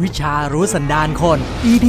วิชารู้สันดานคน EP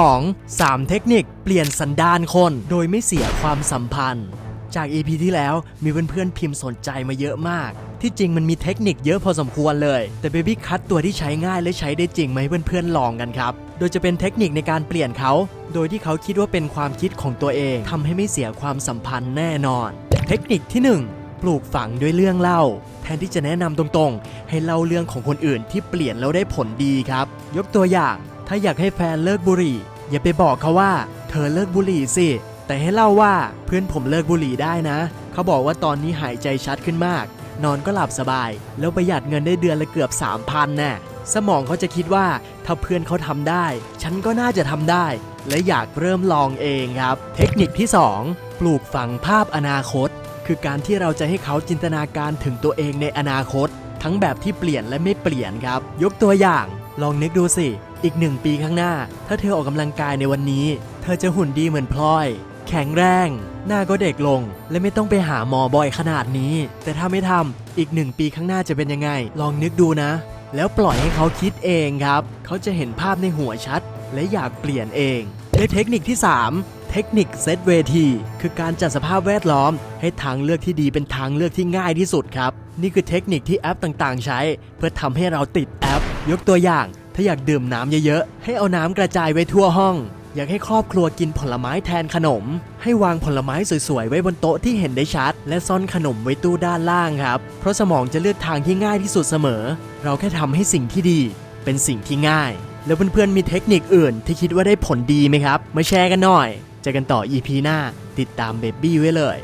42 3 เทคนิคเปลี่ยนสันดานคน โดยไม่เสียความสัมพันธ์ จาก EP ที่แล้วมีเพื่อนๆพิมพ์สนใจมาเยอะมาก ที่จริงมันมีเทคนิคเยอะพอสมควรเลย แต่ Baby คัดตัวที่ใช้ง่ายและใช้ได้จริงมาให้เพื่อนๆลองกันครับ โดยจะเป็นเทคนิคในการเปลี่ยนเขา โดยที่เขาคิดว่าเป็นความคิดของตัวเองทำให้ไม่เสียความสัมพันธ์แน่นอน เทคนิคที่หนึ่ง ปลูกฝังด้วยเรื่องเล่า แทนที่จะแนะนำตรงๆ ให้เล่าเรื่องของคนอื่นที่เปลี่ยนแล้วได้ผลดีครับ ยกตัวอย่าง ถ้าอยากให้แฟนเลิกบุหรี่ อย่าไปบอกเขาว่า เธอเลิกบุหรี่สิ แต่ให้เล่าว่าเพื่อนผมเลิกบุหรี่ได้นะ เขาบอกว่าตอนนี้หายใจชัดขึ้นมาก นอนก็หลับสบาย แล้วประหยัดเงินได้เดือนละเกือบ 3,000แน่สมองเขาจะคิดว่าถ้าเพื่อนเขาทำได้ ฉันก็น่าจะทำได้ และอยากเริ่มลองเองครับ เทคนิคที่ 2 ปลูกฝังภาพอนาคต คือการที่เราจะให้เขาจินตนาการถึงตัวเองในอนาคต ทั้งแบบที่เปลี่ยนและไม่เปลี่ยนครับ ยกตัวอย่าง ลองนึกดูสิ อีกหนึ่งปีข้างหน้า ถ้าเธอออกกำลังกายในวันนี้ เธอจะหุ่นดีเหมือนพลอย แข็งแรง หน้าก็เด็กลง และไม่ต้องไปหาหมอบ่อยขนาดนี้ แต่ถ้าไม่ทำอีกหนึ่งปีข้างหน้าจะเป็นยังไง ลองนึกดูนะ แล้วปล่อยให้เขาคิดเองครับ เขาจะเห็นภาพในหัวชัด และอยากเปลี่ยนเองและเทคนิคที่ 3 เทคนิคเซตเวทีคือการจัดสภาพแวดล้อม ให้ทางเลือกที่ดีเป็นทางเลือกที่ง่ายที่สุดครับ นี่คือเทคนิคที่แอปต่างๆ ใช้ เพื่อทำให้เราติดแอป ยกตัวอย่าง ถ้าอยากดื่มน้ำเยอะๆ ให้เอาน้ำกระจายไว้ทั่วห้อง อยากให้ครอบครัวกินผลไม้แทนขนม ให้วางผลไม้สวยๆ ไว้บนโต๊ะที่เห็นได้ชัด และซ่อนขนมไว้ตู้ด้านล่างครับ เพราะสมองจะเลือกทางที่ง่ายที่สุดเสมอ เราแค่ทำให้สิ่งที่ดี เป็นสิ่งที่ง่าย แล้วเพื่อนๆมีเทคนิคอื่นที่คิดว่าได้ผลดีไหมครับ มาแชร์กันหน่อย เจอกันต่อ EP หน้า ติดตามเบบี้ไว้เลย